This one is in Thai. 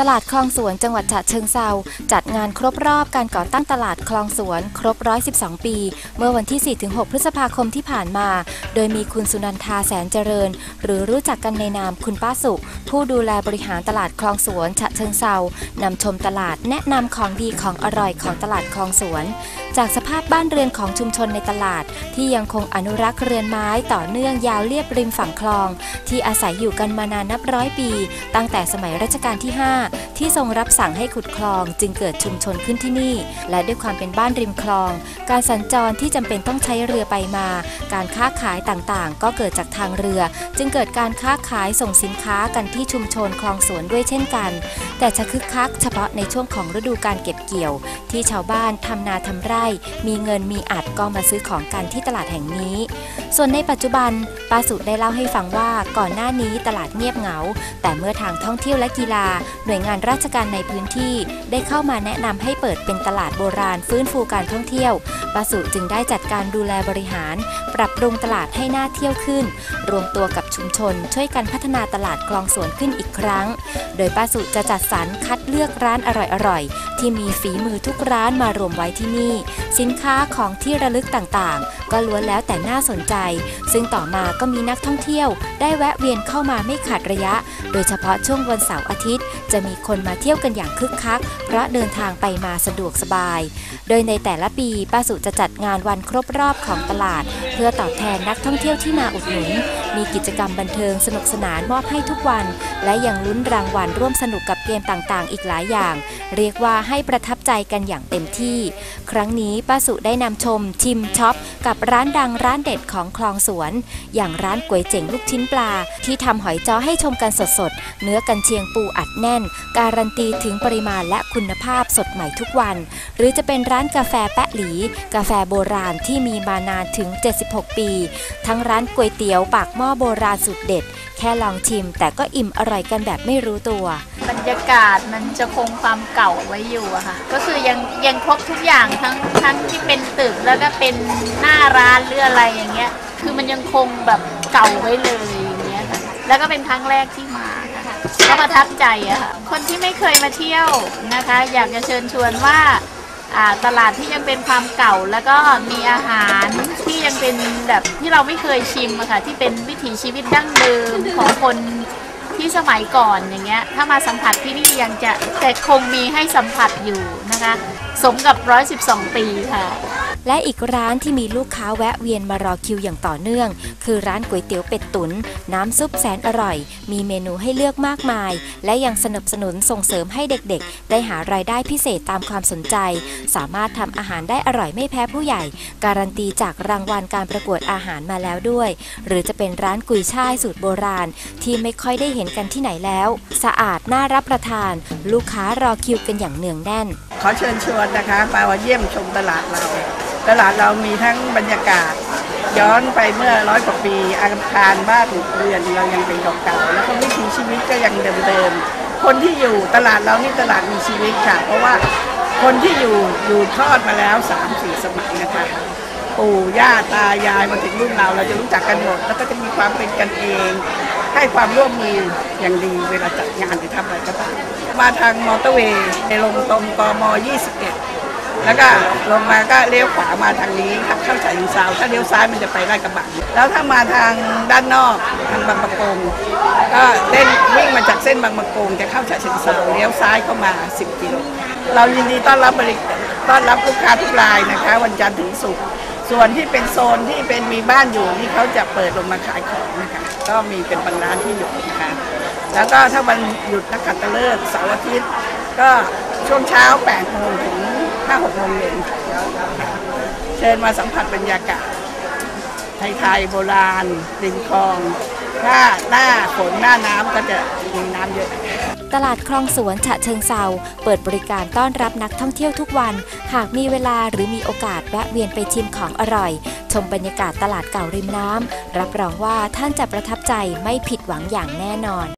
ตลาดคลองสวนจังหวัดฉะเชิงเซาจัดงานครบรอบการก่อตั้งตลาดคลองสวน ครบ 112 ปี เมื่อวันที่ 4-6 พฤษภาคมที่ผ่านมา โดยมีคุณสุนันทาแสนเจริญ หรือรู้จักกันในนามคุณป้าสุผู้ดูแลบริหารตลาดคลองสวนฉะเชิงเซานำชมตลาดแนะนำของดีของอร่อยของตลาดคลองสวน จากสภาพบ้านเรือนของชุมชนในตลาด ที่ยังคงอนุรักษ์เรือนไม้ต่อเนื่องยาวเรียบริมฝั่งคลอง ที่อาศัยอยู่กันมานานนับร้อยปี ตั้งแต่สมัยรัชกาลที่ 5ที่ทรงรับสั่งให้ขุดคลองจึงเกิดชุมชนขึ้นที่นี่ และด้วยความเป็นบ้านริมคลอง การสัญจรที่จำเป็นต้องใช้เรือไปมา การค้าขายต่างๆ ก็เกิดจากทางเรือ จึงเกิดการค้าขายส่งสินค้ากันที่ชุมชนคลองสวนด้วยเช่นกัน แต่จะคึกคักเฉพาะในช่วงของฤดูการเก็บเกี่ยว ที่ชาวบ้านทำนาทำไร่ มีเงินมีอัดก็มาซื้อของกันที่ตลาดแห่งนี้ ส่วนในปัจจุบันป้าสุได้เล่าให้ฟังว่าก่อนหน้านี้ตลาดเงียบเหงา แต่เมื่อทางท่องเที่ยวและกีฬาหน่วยงานราชการในพื้นที่ได้เข้ามาแนะนำให้เปิดเป็นตลาดโบราณฟื้นฟูการท่องเที่ยวป้าสุจึงได้จัดการดูแลบริหาร ปรับปรุงตลาดให้น่าเที่ยวขึ้น รวมตัวกับชุมชน ช่วยกันพัฒนาตลาดคลองสวนขึ้นอีกครั้ง โดยป้าสุจะจัดสรรคัดเลือกร้านอร่อยๆที่มีฝีมือทุกร้านมารวมไว้ที่นี่ สินค้าของที่ระลึกต่างๆ ก็ล้วนแล้วแต่น่าสนใจ ซึ่งต่อมาก็มีนักท่องเที่ยว ได้แวะเวียนเข้ามาไม่ขาดระยะ โดยเฉพาะช่วงวันเสาร์อาทิตย์ จะมีคนมาเที่ยวกันอย่างคึกคัก เพราะเดินทางไปมาสะดวกสบาย ดยในแต่ละปีป้าสุจะจัดงานวันครบรอบของตลาด เพื่อตอบแทนนักท่องเที่ยวที่มาอุดหนุน มีกิจกรรมบันเทิงสนุกสนานมอบให้ทุกวัน และยังลุ้นรางวัลร่วมสนุกกับเกมต่างๆ อีกหลายอย่าง เรียกว่าให้ประทับใจกันอย่างเต็มที่ ครั้งนี้ป้าสุได้นำชม ชิมช็อป กับร้านดังร้านเด็ดของคลองสวน อย่างร้านก๋วยเจ๋งลูกชิ้นปลา ที่ทำหอยจ้อให้ชมกันสดๆ เนื้อกันเชียงปูอัดแน่น การันตีถึงปริมาณและคุณภาพสดใหม่ทุกวัน หรือจะเป็นร้านานกาแฟแปะหลี กาแฟโบราณที่มีมานานถึง 76 ปี ทั้งร้านก๋วยเตี๋ยวปากหม้อโบราณสุดเด็ด แค่ลองชิมแต่ก็อิ่มอร่อยกันแบบไม่รู้ตัว บรรยากาศมันจะคงความเก่าไว้อยู่อะค่ะ ก็คือยังยังครบทุกอย่างทั้งทั้งที่เป็นตึกแล้วก็เป็นหน้าร้านหรืออะไรอย่างเงี้ย คือมันยังคงแบบเก่าไว้เลยอย่างเงี้ยค่ะแล้วก็เป็นครั้งแรกที่มาก็ประทับใจอะค่ะ คนที่ไม่เคยมาเที่ยวนะคะ อยากจะเชิญชวนว่า ตลาดที่ยังเป็นความเก่าแล้วก็มีอาหารที่ยังเป็นแบบที่เราไม่เคยชิมอะค่ะที่เป็นวิถีชีวิตดั้งเดิมของคนที่สมัยก่อนอย่างเงี้ยถ้ามาสัมผัสที่นี่ยังจะแต่คงมีให้สัมผัสอยู่นะคะ สมกับ 112 ปีค่ะ และอีกร้านที่มีลูกค้าแวะเวียนมารอคิวอย่างต่อเนื่อง คือร้านก๋วยเตี๋ยวเป็ดตุน๋นน้ำซุปแสนอร่อย มีเมนูให้เลือกมากมาย และยังสนับสนุนส่งเสริมให้เด็กๆ ได้หารายได้พิเศษตามความสนใจ สามารถทำอาหารได้อร่อยไม่แพ้ผู้ใหญ่ การันตีจากรางวัลการประกวดอาหารมาแล้วด้วย หรือจะเป็นร้านกุยช่ายสูตรโบราณ ที่ไม่ค่อยได้เห็นกันที่ไหนแล้ว สะอาดน่ารับประทาน ลูกค้ารอคิวกันอย่างเนืองแน่น ขอเชิญชวนนะคะมาเยี่ยมชมตลาดเรา ตลาดเรามีทั้งบรรยากาศ ย้อนไปเมื่อร้อยกว่าปีอาคารบ้านเรือนเรายังเป็นเก่าๆแล้วก็วิถีชีวิตก็ยังเดิมๆคนที่อยู่ตลาดเรานี่ตลาดมีชีวิตค่ะ เพราะว่าคนที่อยู่อยู่ทอดมาแล้ว3ามสี่สมัยนะคะปู่ย่าตายายมาถึงรุ่นเราเราจะรู้จักกันหมด แล้วก็จะมีความเป็นกันเอง ให้ความร่วมมืออย่างดีเวลาจัดงานหรือทำอะไรก็ตามมาทางมอเตอร์เวย์ในลงตรงกม 21 แล้วก็ลงมาก็เลี้ยวขวามาทางนี้ครับเข้าฉะเชิงเซาถ้าเลี้ยวซ้ายมันจะไปลาดกระบังแล้วถ้ามาทางด้านนอกทางบางประกงก็เล่นวิ่งมาจากเส้นบางประกงจะเข้าฉะเชิงเซาเลี้ยวซ้ายเข้ามา 10กิโลเรายินดีต้อนรับบริต้อนรับลูกค้าทุกรายนะคะ วันจันทร์ถึงศุกร์ส่วนที่เป็นโซนที่เป็นมีบ้านอยู่ที่เขาจะเปิดลงมาขายของนะคะ ก็มีเป็นบางร้านที่อยู่นะคะแล้วก็ถ้าวันหยุดนักขัตฤกษ์เสาร์อาทิตย์ก็ช่วงเช้า8โมงถึง 5 6โมงเย็นเชิญมาสัมผัสบรรยากาศ ไทยๆโบราณริมคลอง ถ้าหน้าฝนหน้าน้ำก็จะมีน้ำเยอะ ตลาดคลองสวนฉะเชิงเซาเปิดบริการต้อนรับนักท่องเที่ยวทุกวัน หากมีเวลาหรือมีโอกาสแวะเวียนไปชิมของอร่อย ชมบรรยากาศตลาดเก่าริมน้ำรับรองว่าท่านจะประทับใจไม่ผิดหวังอย่างแน่นอน